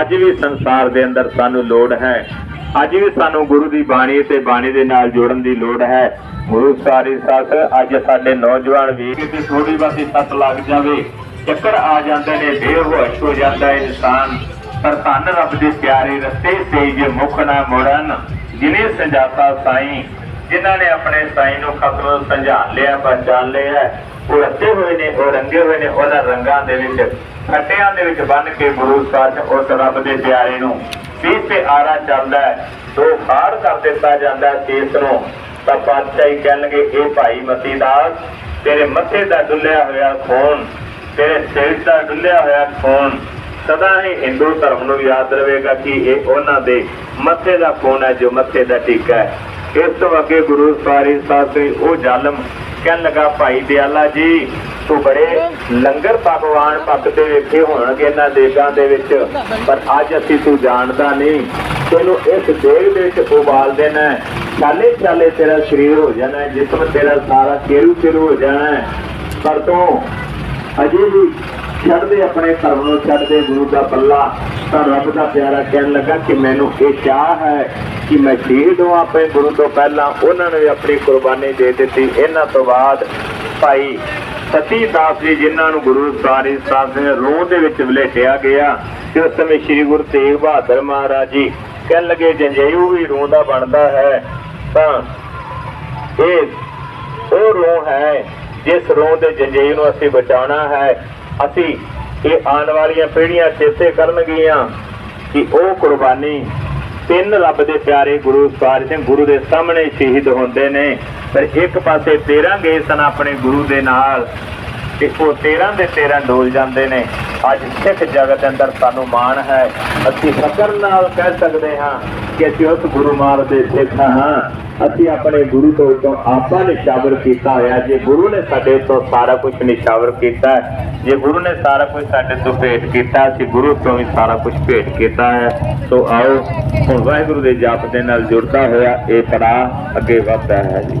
ਅੱਜ ਵੀ ਸੰਸਾਰ ਦੇ ਅੰਦਰ ਸਾਨੂੰ ਲੋੜ ਹੈ। ਅੱਜ ਵੀ ਸਾਨੂੰ ਗੁਰੂ ਦੀ ਬਾਣੀ ਤੇ ਬਾਣੀ ਦੇ ਨਾਲ ਜੋੜਨ ਦੀ ਲੋੜ ਹੈ। ਗੁਰੂ ਸਾਰੀ ਸਾਥ, ਅੱਜ ਸਾਡੇ ਨੌਜਵਾਨ ਵੀਰ ਕਿਤੇ ਥੋੜੀ ਬਾਤੀ ਸੱਟ ਲੱਗ ਜਾਵੇ, ਚੱਕਰ ਆ ਜਾਂਦੇ ਨੇ, ਬੇਹੋਸ਼ ਹੋ ਜਾਂਦਾ ਇਨਸਾਨ। ਪਰ ਧੰਨ ਰੱਬ ਦੇ ਪਿਆਰੇ ਰਸਤੇ ਸੇ ਜੇ ਮੁਖ ਨਾ ਮੁੜਨ ਜਿਨੇ ਸੰਜਾਤਾ ਸਾਈਂ ਜਿਨ੍ਹਾਂ ਨੇ ਆਪਣੇ ਸਾਈਂ ਨੂੰ ਖਤਮ ਸੰਝਾਨ ਲਿਆ ਪਛਾਣ ਲਿਆ ਉਹ ਰੱਤੇ ਹੋਏ ਨੇ, ਉਹ ਰੰਗੇ ਹੋਏ ਨੇ, ਉਹਨਾਂ ਰੰਗਾਂ ਦੇ ਵਿੱਚ, ਖੱਟਿਆਂ ਦੇ ਵਿੱਚ ਬੰਨ ਕੇ ਗੁਰੂ ਸਾਹਿਬ ਉਸ ਰੱਬ ਦੇ ਪਿਆਰੇ ਨੂੰ ਪੀਰ ਤੇ ਆਰਾ ਚੱਲਦਾ ਦੋ ਖਾੜ ਕਰ ਦਿੱਤਾ ਜਾਂਦਾ ਸੀਸ ਨੂੰ, ਤਾਂ ਪਾਤਸ਼ਾਹੀ ਕਹਿਣਗੇ, ਇਹ ਭਾਈ ਮਤੀਦਾਸ ਤੇਰੇ ਮੱਥੇ ਦਾ ਡੁੱਲਿਆ ਹੋਇਆ ਖੂਨ, ਤੇਰੇ ਸਿਰ ਦਾ ਡੁੱਲਿਆ ਹੋਇਆ ਖੂਨ, ਸਦਾ ਹੀ ਹਿੰਦੂ ਧਰਮ ਨੂੰ ਯਾਦ ਰਵੇਗਾ ਕਿ ਇਹ ਉਹਨਾਂ ਦੇ ਮੱਥੇ ਦਾ ਖੂਨ ਹੈ, ਜੋ ਮੱਥੇ ਦਾ ਟੀਕਾ ਹੈ। ਇਸ ਤੋਂ ਅੱਗੇ ਗੁਰੂ ਸਾਰੀ ਸਾਹਿਬ ਦੇ ਉਹ ਜ਼ਾਲਮ ਕਹਿਣ ਲੱਗਾ, ਭਾਈ ਦਿਆਲਾ ਜੀ, ਤੂੰ ਬੜੇ ਲੰਗਰ ਭਗਵਾਨ ਭਗਤੇ ਵੇਖੇ ਹੋਣਗੇ ਇਹਨਾਂ ਦੇਗਾਂ ਦੇ ਵਿੱਚ। ਪਰ ਅੱਜ ਅਸੀਂ ਤੂੰ ਜਾਣਦਾ ਨਹੀਂ। ਤੈਨੂੰ ਇਸ ਦੇਗ ਦੇ ਵਿੱਚ ਉਬਾਲ ਦੇਣਾ ਚਾਲੇ ਚਾਲੇ ਤੇਰਾ ਸਰੀਰ ਹੋ ਜਾਣਾ ਜਿਸਮ ਤੇਰਾ ਸਾਰਾ ਕੇਰੂ ਕੇਰੂ ਹੋ ਜਾਣਾ ਪਰ ਤੂੰ ਅਜੇ ਵੀ ਛੱਡਦੇ ਆਪਣੇ ਧਰਮ ਨੂੰ, ਛੱਡਦੇ ਗੁਰੂ ਦਾ ਪੱਲਾ। ਤਾਂ ਰੱਬ ਦਾ ਪਿਆਰਾ ਕਹਿਣ ਲੱਗਾ ਕਿ ਮੈਨੂੰ ਇਹ ਚਾਹ ਹੈ ਕਿ ਮੈਂ ਸ਼ਹੀਦ ਹਾਂ ਆਪਣੇ ਗੁਰੂ ਤੋਂ ਪਹਿਲਾਂ। ਉਹਨਾਂ ਨੇ ਆਪਣੀ ਕੁਰਬਾਨੀ ਦੇ ਦਿੱਤੀ। ਇਹਨਾਂ ਤੋਂ ਬਾਅਦ ਭਾਈ ਸਤੀ ਦਾਸ ਜੀ, ਜਿਨ੍ਹਾਂ ਨੂੰ ਗੁਰੂ ਸਾਰੀ ਸਾਹਿਬ ਦੇ ਰੋਹ ਦੇ ਵਿੱਚ ਵਲੇਟਿਆ ਗਿਆ, ਤੇ ਉਸ ਸਮੇਂ ਸ੍ਰੀ ਗੁਰੂ ਤੇਗ ਬਹਾਦਰ ਮਹਾਰਾਜ ਜੀ ਕਹਿਣ ਲੱਗੇ, ਜੰਜੇਊ ਵੀ ਰੋਹ ਦਾ ਬਣਦਾ ਹੈ, ਤਾਂ ਇਹ ਉਹ ਰੋਹ ਹੈ, ਜਿਸ ਰੋਹ ਦੇ ਜੰਜੇਊ ਨੂੰ ਅਸੀਂ ਬਚਾਉਣਾ ਹੈ। ਅਸੀਂ ਇਹ ਆਉਣ ਵਾਲੀਆਂ ਪੀੜ੍ਹੀਆਂ ਚੇਤੇ ਕਰਨਗੀਆਂ ਕਿ ਉਹ ਕੁਰਬਾਨੀ ਤਿੰਨ ਰੱਬ ਦੇ ਪਿਆਰੇ ਗੁਰੂ ਸਾਹਿਬ ਸਿੰਘ ਗੁਰੂ ਦੇ ਸਾਹਮਣੇ ਸ਼ਹੀਦ ਹੁੰਦੇ ਨੇ। ਪਰ ਇੱਕ ਪਾਸੇ 13 ਗਏ ਸਨ ਆਪਣੇ ਗੁਰੂ ਦੇ ਨਾਲ। ਤੇ ਉਹ 13 ਦੇ 13 ਡੋਲ ਜਾਂਦੇ ਨੇ। ਅੱਜ ਸਿੱਖ ਜਗਤ ਅੰਦਰ ਸਾਨੂੰ ਮਾਣ ਹੈ। ਅਸੀਂ ਫਕਰ ਨਾਲ ਕਹਿ ਸਕਦੇ ਹਾਂ ਕਿ ਅਸੀਂ ਉਸ ਗੁਰੂ ਮਾਰ ਦੇ ਸਿੱਖ ਹਾਂ। ਅਸੀਂ ਆਪਣੇ ਗੁਰੂ ਤੋਂ ਤੋਂ ਆਪਾਂ ਨਿਸ਼ਾਵਰ ਕੀਤਾ ਹੋਇਆ। ਜੇ ਗੁਰੂ ਨੇ ਸਾਡੇ ਤੋਂ ਸਾਰਾ ਕੁਝ ਨਿਸ਼ਾਵਰ ਕੀਤਾ ਜੇ ਗੁਰੂ ਨੇ ਸਾਰਾ ਕੁਝ ਸਾਡੇ ਤੋਂ ਭੇਟ ਕੀਤਾ, ਅਸੀਂ ਗੁਰੂ ਤੋਂ ਵੀ ਸਾਰਾ ਕੁਝ ਭੇਟ ਕੀਤਾ ਹੈ। ਸੋ ਆਓ, ਹੁਣ ਵਾਹਿਗੁਰੂ ਦੇ ਜਾਪ ਦੇ ਨਾਲ ਜੁੜਦਾ ਹੋਇਆ ਇਹ ਪੜਾ ਅੱਗੇ ਵਧਦਾ ਹੈ ਜੀ।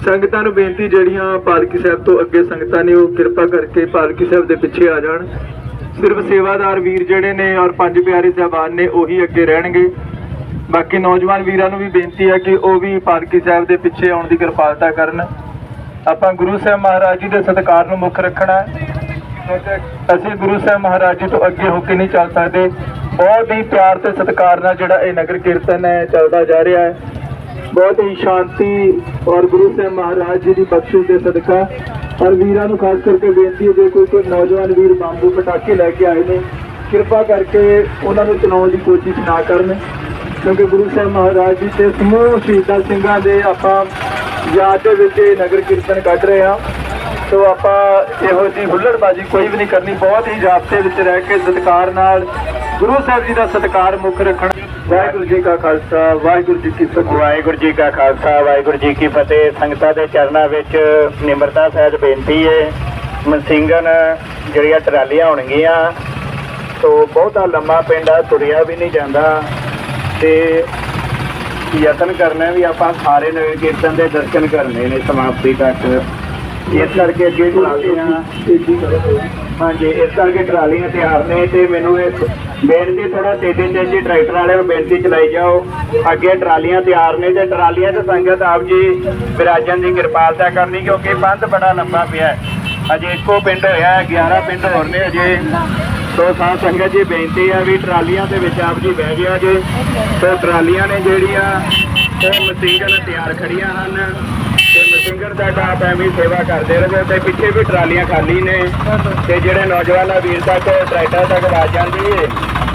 ਸੰਗਤਾਂ ਨੂੰ ਬੇਨਤੀ ਜਿਹੜੀਆਂ ਪਾਲਕੀ ਸਾਹਿਬ ਤੋਂ ਅੱਗੇ ਸੰਗਤਾਂ ਨੇ ਉਹ ਕਿਰਪਾ ਕਰਕੇ ਪਾਲਕੀ ਸਾਹਿਬ ਦੇ ਪਿੱਛੇ ਆ ਜਾਣ। ਸਿਰਫ ਸੇਵਾਦਾਰ ਵੀਰ ਜਿਹੜੇ ਨੇ ਔਰ ਪੰਜ ਪਿਆਰੇ ਸਾਹਿਬਾਨ ਨੇ ਉਹੀ ਅੱਗੇ ਰਹਿਣਗੇ। ਬਾਕੀ ਨੌਜਵਾਨ ਵੀਰਾਂ ਨੂੰ ਵੀ ਬੇਨਤੀ ਹੈ ਕਿ ਉਹ ਵੀ ਪਾਲਕੀ ਸਾਹਿਬ ਦੇ ਪਿੱਛੇ ਆਉਣ ਦੀ ਕਿਰਪਾਲਤਾ ਕਰਨ। ਆਪਾਂ ਗੁਰੂ ਸਾਹਿਬ ਮਹਾਰਾਜ ਜੀ ਦੇ ਸਤਿਕਾਰ ਨੂੰ ਮੁੱਖ ਰੱਖਣਾ ਅਸੀਂ ਗੁਰੂ ਸਾਹਿਬ ਮਹਾਰਾਜ ਜੀ ਤੋਂ ਅੱਗੇ ਹੋ ਕੇ ਨਹੀਂ ਚੱਲ ਸਕਦੇ। ਬਹੁਤ ਹੀ ਪਿਆਰ ਤੇ ਸਤਿਕਾਰ ਨਾਲ ਜਿਹੜਾ ਇਹ ਨਗਰ ਕੀਰਤਨ ਹੈ, ਚੱਲਦਾ ਜਾ ਰਿਹਾ ਹੈ। ਬਹੁਤ ਹੀ ਸ਼ਾਂਤੀ ਔਰ ਗੁਰੂ ਸਾਹਿਬ ਮਹਾਰਾਜ ਜੀ ਦੀ ਬਖਸ਼ਿਸ਼ ਦੇ ਸਦਕਾ ਔਰ ਵੀਰਾਂ ਨੂੰ ਖਾਸ ਕਰਕੇ ਬੇਨਤੀ ਹੈ ਜੇ ਕੋਈ ਕੋਈ ਨੌਜਵਾਨ ਵੀਰ ਬੰਬੂ ਪਟਾਕੇ ਲੈ ਕੇ ਆਏ ਨੇ, ਕਿਰਪਾ ਕਰਕੇ ਉਹਨਾਂ ਨੂੰ ਚਲਾਉਣ ਦੀ ਕੋਸ਼ਿਸ਼ ਨਾ ਕਰਨ, ਕਿਉਂਕਿ ਗੁਰੂ ਸਾਹਿਬ ਮਹਾਰਾਜ ਜੀ ਤੇ ਸਮੂਹ ਸ਼ਹੀਦਾਂ ਸਿੰਘਾਂ ਦੇ ਆਪਾਂ ਯਾਦ ਦੇ ਵਿੱਚ ਇਹ ਨਗਰ ਕੀਰਤਨ ਕੱਢ ਰਹੇ ਹਾਂ। ਸੋ ਆਪਾਂ ਇਹੋ ਜਿਹੀ ਹੁੱਲੜਬਾਜ਼ੀ ਕੋਈ ਵੀ ਨਹੀਂ ਕਰਨੀ, ਬਹੁਤ ਹੀ ਜਾਬਤੇ ਵਿੱਚ ਰਹਿ ਕੇ ਸਤਿਕਾਰ ਨਾਲ ਗੁਰੂ ਸਾਹਿਬ ਜੀ ਦਾ ਸਤਿਕਾਰ ਮੁੱਖ ਰੱਖਣਾ। ਵਾਹਿਗੁਰੂ ਜੀ ਕਾ ਖਾਲਸਾ ਵਾਹਿਗੁਰੂ ਜੀ ਕੀ ਫਤਿਹ। ਵਾਹਿਗੁਰੂ ਜੀ ਕਾ ਖਾਲਸਾ ਵਾਹਿਗੁਰੂ ਜੀ ਕੀ ਫਤਿਹ। ਸੰਗਤਾਂ ਦੇ ਚਰਨਾਂ ਵਿੱਚ ਨਿਮਰਤਾ ਸਹਿਤ ਬੇਨਤੀ ਹੈ ਮਨਸਿੰਗਨ ਜਿਹੜੀਆਂ ਟਰਾਲੀਆਂ ਹੋਣਗੀਆਂ ਤੋਂ ਬਹੁਤਾ ਲੰਮਾ ਪਿੰਡ ਆ ਤੁਰਿਆ ਵੀ ਨਹੀਂ ਜਾਂਦਾ। ਤੇ ਯਤਨ ਕਰਨਾ ਵੀ ਆਪਾਂ ਸਾਰੇ ਨਗਰ ਕੀਰਤਨ ਦੇ ਦਰਸ਼ਨ ਕਰਨੇ ਨੇ ਸਮਾਪਤੀ ਤੱਕ। ਇਸ ਕਰਕੇ ਅੱਗੇ ਟਰਾਲੀਆਂ ਹਾਂਜੀ ਇਸ ਕਰਕੇ ਟਰਾਲੀਆਂ ਤਿਆਰ ਨੇ ਤੇ ਮੈਨੂੰ ਇਹ ਬੇਨਤੀ ਥੋੜਾ ਤੇਜ਼ੀ ਤੇਜ਼ੀ ਟਰੈਕਟਰ ਵਾਲੇ ਨੂੰ ਬੇਨਤੀ ਚਲਾਈ ਜਾਓ। ਅੱਗੇ ਟਰਾਲੀਆਂ ਤਿਆਰ ਨੇ ਤੇ ਟਰਾਲੀਆਂ ਤੇ ਸੰਗਤ ਆਪ ਜੀ ਵਿਰਾਜਨ ਦੀ ਕਿਰਪਾਲਤਾ ਕਰਨੀ ਕਿਉਂਕਿ ਬੰਦ ਬੜਾ ਲੰਬਾ ਪਿਆ ਅਜੇ ਇੱਕੋ ਪਿੰਡ ਹੋਇਆ ਹੈ, 11 ਪਿੰਡ ਹੋਰ ਨੇ ਅਜੇ। ਸੋ ਸਾਧ ਸੰਗਤ ਜੀ ਬੇਨਤੀ ਹੈ ਵੀ ਟਰਾਲੀਆਂ ਦੇ ਵਿੱਚ ਆਪ ਜੀ ਬਹਿ ਗਿਆ ਜੇ। ਸੋ ਟਰਾਲੀਆਂ ਨੇ ਜਿਹੜੀਆਂ ਉਹ ਮਸੀਗਲ ਤਿਆਰ ਖੜੀਆਂ ਹਨ। ਮਸਿੰਗਰ ਦਾ ਆਪ ਐਵੇਂ ਹੀ ਸੇਵਾ ਕਰਦੇ ਰਹੋ ਤੇ ਪਿੱਛੇ ਵੀ ਟਰਾਲੀਆਂ ਖਾਲੀ ਨੇ ਤੇ ਜਿਹੜੇ ਨੌਜਵਾਨਾਂ ਵੀਰ ਤੱਕ ਟਰੈਕਟਰ ਤੱਕ ਆ ਜਾਂਦੀ ਏ।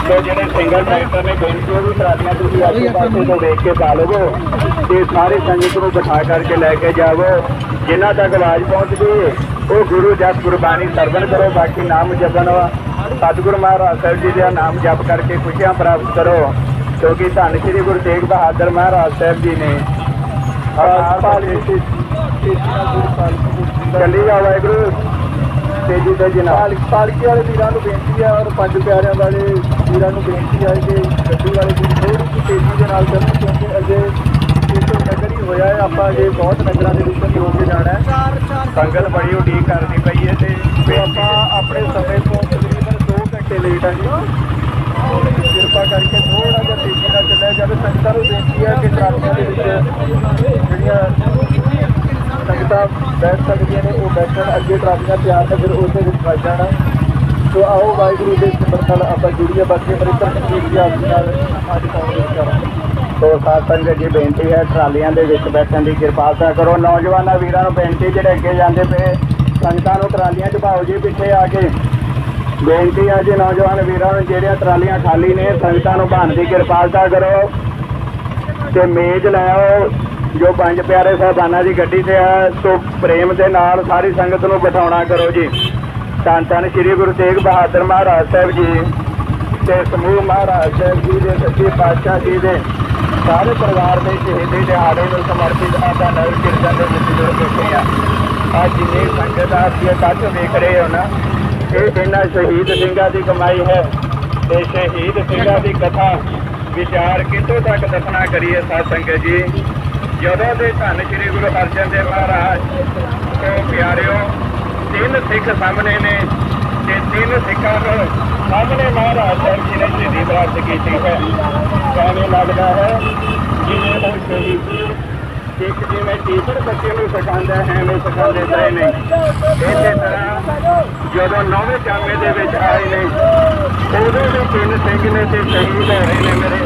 ਤੇ ਜਿਹੜੇ ਸਿੰਗਲ ਟਰੈਕਟਰ ਨੇ ਉਹ ਵੀ ਟਰਾਲੀਆਂ ਤੁਸੀਂ ਆਸੇ ਪਾਸੇ ਤੋਂ ਦੇਖ ਕੇ ਪਾ ਲਵੋ ਤੇ ਸਾਰੇ ਸੰਗਤ ਨੂੰ ਬਿਠਾ ਕਰਕੇ ਲੈ ਕੇ ਜਾਵੋ। ਜਿਨ੍ਹਾਂ ਤੱਕ ਆਵਾਜ਼ ਪਹੁੰਚ ਗਈ ਉਹ ਗੁਰੂ ਜਪ ਗੁਰਬਾਣੀ ਸਰਵਣ ਕਰੋ ਬਾਕੀ ਨਾਮ ਜਪਣ ਸਤਿਗੁਰੂ ਮਹਾਰਾਜ ਸਾਹਿਬ ਜੀ ਦਾ ਨਾਮ ਜਪ ਕਰਕੇ ਖੁਸ਼ੀਆਂ ਪ੍ਰਾਪਤ ਕਰੋ ਕਿਉਂਕਿ ਧੰਨ ਸ੍ਰੀ ਗੁਰੂ ਤੇਗ ਬਹਾਦਰ ਮਹਾਰਾਜ ਸਾਹਿਬ ਜੀ ਨੇ। ਚੱਲੀ ਜਾ ਵਾਹਿਗੁਰੂ। ਤੇਜੀ ਤੇ ਜਨਾਬ ਪਾਲਕੀ ਵਾਲੇ ਵੀਰਾਂ ਨੂੰ ਬੇਨਤੀ ਹੈ ਔਰ ਪੰਜ ਪਿਆਰਿਆਂ ਵਾਲੇ ਵੀਰਾਂ ਨੂੰ ਬੇਨਤੀ ਹੈ ਕਿ ਗੱਡੀ ਵਾਲੇ ਵੀਰ ਥੋੜੀ ਜਿਹੀ ਤੇਜ਼ੀ ਦੇ ਨਾਲ ਚੱਲਣ ਕਿਉਂਕਿ ਅਜੇ ਇੱਕ ਨਗਰ ਹੀ ਹੋਇਆ ਹੈ। ਆਪਾਂ ਅਜੇ ਬਹੁਤ ਨਗਰਾਂ ਦੇ ਵਿੱਚ ਵੀ ਹੋ ਕੇ ਜਾਣਾ ਹੈ। ਸੰਗਤ ਬੜੀ ਉਡੀਕ ਕਰਦੀ ਪਈ ਹੈ ਤੇ ਆਪਾਂ ਆਪਣੇ ਸਮੇਂ ਤੋਂ ਤਕਰੀਬਨ 2 ਘੰਟੇ ਲੇਟ ਆ ਜੀ। ਕਿਰਪਾ ਕਰਕੇ ਥੋੜਾ ਜਿਹਾ ਤੇਜ਼ੀ ਨਾਲ ਚੱਲਿਆ ਜਾਵੇ। ਸੰਗਤਾਂ ਨੂੰ ਬੇਨਤੀ ਹੈ ਕਿ ਟਰਾਲੀਆਂ ਦੇ ਵਿੱਚ ਜਿਹੜੀਆਂ ਸੰਗਤਾਂ ਬੈਠ ਸਕਦੀਆਂ ਨੇ, ਉਹ ਬੈਠਣ, ਅੱਗੇ ਟਰਾਲੀਆਂ ਤਿਆਰ ਨੇ, ਫਿਰ ਉਹਦੇ ਵਿੱਚ ਵੱਜ ਜਾਣਾ। ਸੋ ਆਓ ਵਾਹਿਗੁਰੂ ਦੇ ਸਿਮਰਨ ਨਾਲ ਆਪਾਂ ਜੁੜੀਏ, ਬਾਕੀ ਪਰਿਤਰ ਸੰਗੀਤ ਜੀ ਆਪ ਨਾਲ ਅੱਜ ਕਾਉਂਗੇ ਕਰਾਂਗੇ। ਸੋ ਸਾਧ ਸੰਗਤ ਜੀ, ਬੇਨਤੀ ਹੈ, ਟਰਾਲੀਆਂ ਦੇ ਵਿੱਚ ਬੈਠਣ ਦੀ ਕਿਰਪਾਲਤਾ ਕਰੋ। ਨੌਜਵਾਨਾਂ ਵੀਰਾਂ ਨੂੰ ਬੇਨਤੀ, ਜਿਹੜੇ ਅੱਗੇ ਜਾਂਦੇ ਪਏ, ਸੰਗਤਾਂ ਨੂੰ ਟਰਾਲੀਆਂ 'ਚ ਪਾਓ ਜੀ, ਪਿੱਛੇ ਆ ਕੇ। ਬੇਨਤੀ ਹੈ ਜੀ, ਨੌਜਵਾਨ ਵੀਰਾਂ ਨੂੰ, ਜਿਹੜੀਆਂ ਟਰਾਲੀਆਂ ਖਾਲੀ ਨੇ, ਸੰਗਤਾਂ ਨੂੰ ਬਹਾਨ ਦੀ ਕਿਰਪਾਲਤਾ ਕਰੋ। ਤੇ ਮੇਜ਼ ਲੈ ਆਓ। ਜੋ ਪੰਜ ਪਿਆਰੇ ਸਾਹਿਬਾਨਾਂ ਦੀ ਗੱਡੀ ਤੇ ਆ, ਸੋ ਪ੍ਰੇਮ ਦੇ ਨਾਲ ਸਾਰੀ ਸੰਗਤ ਨੂੰ ਬਿਠਾਉਣਾ ਕਰੋ ਜੀ। ਧੰਨ ਧੰਨ ਸ੍ਰੀ ਗੁਰੂ ਤੇਗ ਬਹਾਦਰ ਮਹਾਰਾਜ ਸਾਹਿਬ ਜੀ ਤੇ ਸਮੂਹ ਮਹਾਰਾਜ ਸਾਹਿਬ ਜੀ ਦੇ ਸੱਚੇ ਪਾਤਸ਼ਾਹ ਜੀ ਦੇ। ਸਾਰੇ ਪਰਿਵਾਰ ਦੇ ਸ਼ਹੀਦੀ ਦਿਹਾੜੇ ਨੂੰ ਸਮਰਪਿਤ ਆਪਾਂ ਨਗਰ ਕੀਰਤਨ ਦੇ ਵਿੱਚ ਜੁੜ ਬੈਠੇ ਆ ਅੱਜ ਜਿੰਨੀ ਸੰਗਤ ਆ, ਅਸੀਂ ਇਕੱਠ ਰਹੇ ਹੋ ਨਾ, ਇਹ ਇਹਨਾਂ ਸ਼ਹੀਦ ਸਿੰਘਾਂ ਦੀ ਕਮਾਈ ਹੈ ਤੇ ਸ਼ਹੀਦ ਸਿੰਘਾਂ ਦੀ ਕਥਾ ਵਿਚਾਰ ਕਿੱਥੋਂ ਤੱਕ ਦੱਸਣਾ ਕਰੀਏ ਸਾਧ ਸੰਗਤ ਜੀ? ਜਦੋਂ ਦੇ ਧੰਨ ਸ੍ਰੀ ਗੁਰੂ ਅਰਜਨ ਦੇਵ ਮਹਾਰਾਜ ਤੋਂ ਪਿਆਰਿਓ, ਤਿੰਨ ਸਿੱਖ ਸਾਹਮਣੇ ਨੇ ਤੇ ਤਿੰਨ ਸਿੱਖਾਂ ਨੂੰ ਸਾਹਮਣੇ ਮਹਾਰਾਜ ਸਾਹਿਬ ਜੀ ਨੇ ਸ਼ਹੀਦੀ ਪ੍ਰਾਪਤ ਕੀਤੀ ਹੈ। ਸਾਨੂੰ ਲੱਗਦਾ ਹੈ ਜਿਵੇਂ ਉਹ ਸ਼ਹੀਦੀ ਸਿੱਖ ਜਿਵੇਂ ਟੀਚਰ ਬੱਚੇ ਨੂੰ ਸਿਖਾਉਂਦਾ ਹੈ, ਐਵੇਂ ਸਿਖਾਉਂਦੇ ਪਏ ਨੇ ਇਸੇ ਤਰ੍ਹਾਂ ਜਦੋਂ ਨੌਵੇਂ ਜਾਮੇ ਦੇ ਵਿੱਚ ਆਏ ਨੇ, ਉਦੋਂ ਵੀ ਤਿੰਨ ਸਿੰਘ ਨੇ ਤੇ ਸ਼ਹੀਦ ਹੋ ਰਹੇ ਨੇ ਮੇਰੇ।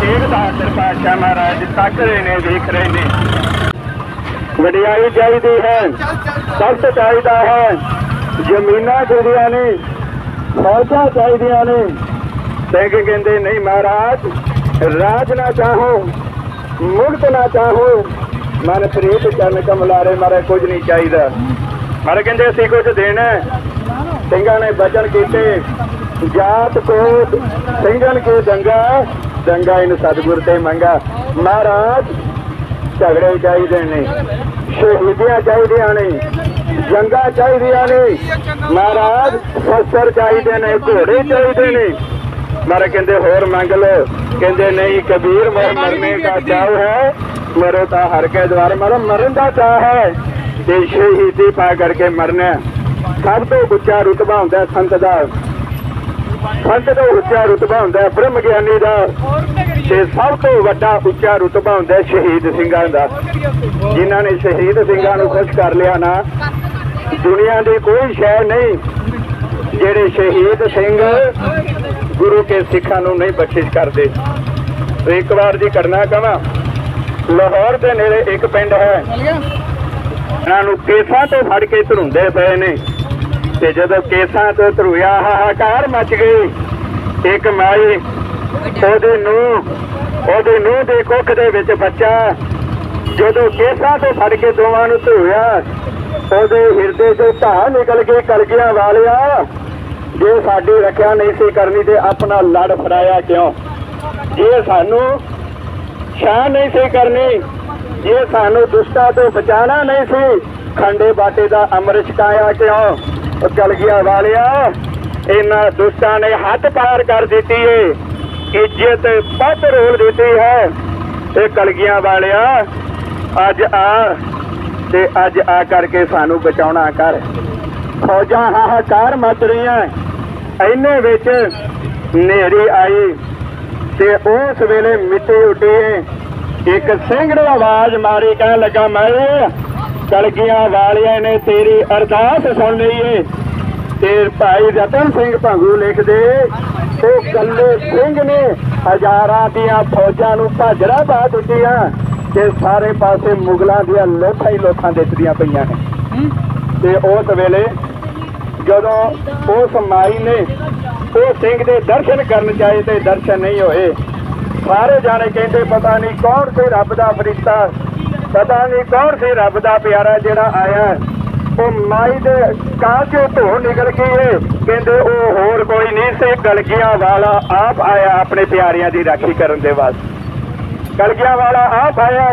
ਤੇਗ ਬਹਾਦਰ ਪਾਤਸ਼ਾਹ ਮਹਾਰਾਜ ਤੱਕ ਰਹੇ ਨੇ ਵੇਖ ਰਹੇ ਨੇ। ਵਡਿਆਈ ਚਾਹੀਦੀ ਹੈ, ਸਖਤ ਚਾਹੀਦਾ ਹੈ, ਜ਼ਮੀਨਾਂ ਚਾਹੀਦੀਆਂ ਨੇ, ਫੌਜਾਂ ਚਾਹੀਦੀਆਂ ਨੇ। ਸਿੰਘ ਕਹਿੰਦੇ, ਨਹੀਂ ਮਹਾਰਾਜ, ਰਾਜ ਨਾ ਚਾਹੋ ਮੁਕਤ ਨਾ ਚਾਹੋ, ਮਨ ਪ੍ਰੀਤ ਚਰਨ ਕਮਲਾਰੇ ਮਾਰੇ ਕੁਝ ਨਹੀਂ ਚਾਹੀਦਾ। ਮਾਰੇ ਕਹਿੰਦੇ, ਅਸੀਂ ਕੁਝ ਦੇਣਾ ਸਿੰਘਾਂ ਨੇ ਬਚਨ ਕੀਤੇ ਜਾਤ ਕੋ ਸਿੰਘਾਂ ਕੇ ਦੰਗਾ ਦੰਗਾ ਇਨ ਸਤਿਗੁਰ ਤੇ ਮੰਗਾ। ਮਹਾਰਾਜ, ਝਗੜੇ ਚਾਹੀਦੇ ਨੇ। ਸ਼ਹੀਦੀਆਂ ਚਾਹੀਦੀਆਂ ਨੇ। ਜੰਗਾਂ ਚਾਹੀਦੀਆਂ ਨੇ। ਮਹਾਰਾਜ ਸ਼ਸਤਰ ਚਾਹੀਦੇ ਨੇ, ਘੋੜੇ ਚਾਹੀਦੇ ਨੇ। ਮਾਰੇ ਕਹਿੰਦੇ, ਹੋਰ ਮੰਗ ਲਓ। ਕਹਿੰਦੇ, ਨਹੀਂ, ਕਬੀਰ ਮਰ ਮਰਨੇ ਦਾ ਚਾਹ ਹੈ। ਮਰੋ ਤਾਂ ਹਰ ਕੇ ਦਵਾਰ ਮਰ, ਮਰਨ ਦਾ ਚਾਹ ਹੈ। ਤੇ ਸ਼ਹੀਦੀ ਪਾ ਕਰਕੇ ਮਰਨਾ ਸਭ ਤੋਂ ਉੱਚਾ ਰੁਤਬਾ ਹੁੰਦਾ ਸੰਤ ਦਾ। ਸੰਤ ਤੋਂ ਉੱਚਾ ਰੁਤਬਾ ਹੁੰਦਾ ਬ੍ਰਹਮ ਗਿਆਨੀ ਦਾ। ਤੇ ਸਭ ਤੋਂ ਵੱਡਾ ਉੱਚਾ ਰੁਤਬਾ ਹੁੰਦਾ ਸ਼ਹੀਦ ਸਿੰਘਾਂ ਦਾ। ਜਿਨ੍ਹਾਂ ਨੇ ਸ਼ਹੀਦ ਸਿੰਘਾਂ ਨੂੰ ਖੁਸ਼ ਕਰ ਲਿਆ ਨਾ, ਦੁਨੀਆ ਦੀ ਕੋਈ ਸ਼ੈ ਨਹੀਂ ਜਿਹੜੇ ਸ਼ਹੀਦ ਸਿੰਘ ਗੁਰੂ ਕੇ ਸਿੱਖਾਂ ਨੂੰ ਨਹੀਂ ਬਖਸ਼ਿਸ਼ ਕਰਦੇ। ਇੱਕ ਵਾਰ ਜੀ ਕਰਨਾ ਕਹਾਂ, ਲਾਹੌਰ ਦੇ ਨੇੜੇ ਇੱਕ ਪਿੰਡ ਹੈ। ਇਹਨਾਂ ਨੂੰ ਕੇਸਾਂ ਤੇ ਫੜ ਕੇ ਧਰੁੰਦੇ ਪਏ ਨੇ। ਤੇ ਜਦੋਂ ਕੇਸਾਂ ਤੋਂ ਧਰੂਆ ਹਾਹਾਕਾਰ ਮਚ ਗਈ। ਇੱਕ ਮਾਈ ਉਹਦੇ ਨੂੰ ਉਹਦੇ ਨੂੰ ਦੇ ਕੁੱਖ ਦੇ ਵਿੱਚ ਬੱਚਾ ਜਦੋਂ ਕੇਸਾਂ ਤੋਂ ਫੜ ਕੇ ਦੋਵਾਂ ਨੂੰ ਧਰੂਆ ਉਹਦੇ ਹਿਰਦੇ ਚੋਂ ਧਾਹ ਨਿਕਲ ਗਈ ਕਲਗੀਆਂ ਵਾਲਿਆ, ਜੇ ਸਾਡੀ ਰੱਖਿਆ ਨਹੀਂ ਸੀ ਕਰਨੀ ਤੇ ਆਪਣਾ ਲੜ ਫੜਾਇਆ ਕਿਉਂ? ਜੇ ਸਾਨੂੰ ਸ਼ਾਨ ਨਹੀਂ ਸੀ ਕਰਨੀ, ਜੇ ਸਾਨੂੰ ਦੁਸ਼ਟਾਂ ਤੋਂ ਬਚਾਣਾ ਨਹੀਂ ਸੀ, ਖੰਡੇ ਬਾਟੇ ਦਾ ਅੰਮ੍ਰਿਤ ਛਕਾਇਆ ਕਿਉਂ? ਉਹ ਚਲ ਗਿਆ ਵਾਲਿਆ ਇਹਨਾਂ ਦੁਸ਼ਟਾਂ ਨੇ ਹੱਥ ਪਾਰ ਕਰ ਦਿੱਤੀ ਏ। ਇੱਜ਼ਤ ਪੱਤ ਰੋਲ ਦਿੱਤੀ ਹੈ। ਇਹ ਕਲਗੀਆਂ ਵਾਲਿਆ ਅੱਜ ਆ ਤੇ ਅੱਜ ਆ ਕਰਕੇ ਸਾਨੂੰ ਬਚਾਉਣਾ ਕਰ। ਫੌਜਾਂ ਹਾਹਾਕਾਰ ਮਚ ਰਹੀਆਂ। ਇੰਨੇ ਵਿੱਚ ਨੇਰੀ ਆਈ ਤੇ ਉਸ ਵੇਲੇ ਮਿੱਟੀ ਉੱਡੀ। ਇੱਕ ਸਿੰਘ ਨੇ ਆਵਾਜ਼ ਮਾਰੀ ਕਹਿਣ ਲੱਗਾ, ਮੈਂ ਕਲਗੀਆਂ ਵਾਲਿਆਂ ਨੇ, ਤੇਰੀ ਅਰਦਾਸ ਸੁਣ ਲਈ ਏ। ਤੇ ਭਾਈ ਰਤਨ ਸਿੰਘ ਭੰਗੂ ਲਿਖਦੇ, ਉਹ ਕੱਲੇ ਸਿੰਘ ਨੇ ਹਜ਼ਾਰਾਂ ਦੀਆਂ ਫੌਜਾਂ ਨੂੰ ਭਾਜੜਾ ਪਾ ਦਿੱਤੀਆਂ ਤੇ ਸਾਰੇ ਪਾਸੇ ਮੁਗਲਾਂ ਦੀਆਂ ਲੋਥਾਂ ਹੀ ਲੋਥਾਂ ਦਿੱਤੀਆਂ ਪਈਆਂ ਨੇ। ਤੇ ਉਸ ਵੇਲੇ ਜਦੋਂ ਉਸ ਮਾਈ ਨੇ ਉਹ ਸਿੰਘ ਦੇ ਦਰਸ਼ਨ ਕਰਨ ਚਾਹੇ ਤੇ ਦਰਸ਼ਨ ਨਹੀਂ ਹੋਏ, ਸਾਰੇ ਜਾਣੇ ਕਹਿੰਦੇ, ਪਤਾ ਨਹੀਂ ਕੌਣ ਸੀ ਰੱਬ ਦਾ ਫਰਿਸ਼ਤਾ? ਪਤਾ ਨਹੀਂ ਕੌਣ ਸੀ ਰੱਬ ਦਾ ਪਿਆਰਾ ਜਿਹੜਾ ਆਇਆ ਉਹ ਮਾਈ ਦੇ ਕਾਂ ਚੋਂ ਧੋ ਨਿਕਲ ਗਈ ਏ। ਕਹਿੰਦੇ ਉਹ ਹੋਰ ਕੋਈ ਨਹੀਂ ਸੀ। ਗਲਗੀਆਂ ਵਾਲਾ ਆਪ ਆਇਆ ਆਪਣੇ ਪਿਆਰਿਆਂ ਦੀ ਰਾਖੀ ਕਰਨ ਦੇ ਵਾਸਤੇ। ਕਲਗੀਆਂ ਵਾਲਾ ਆਪ ਆਇਆ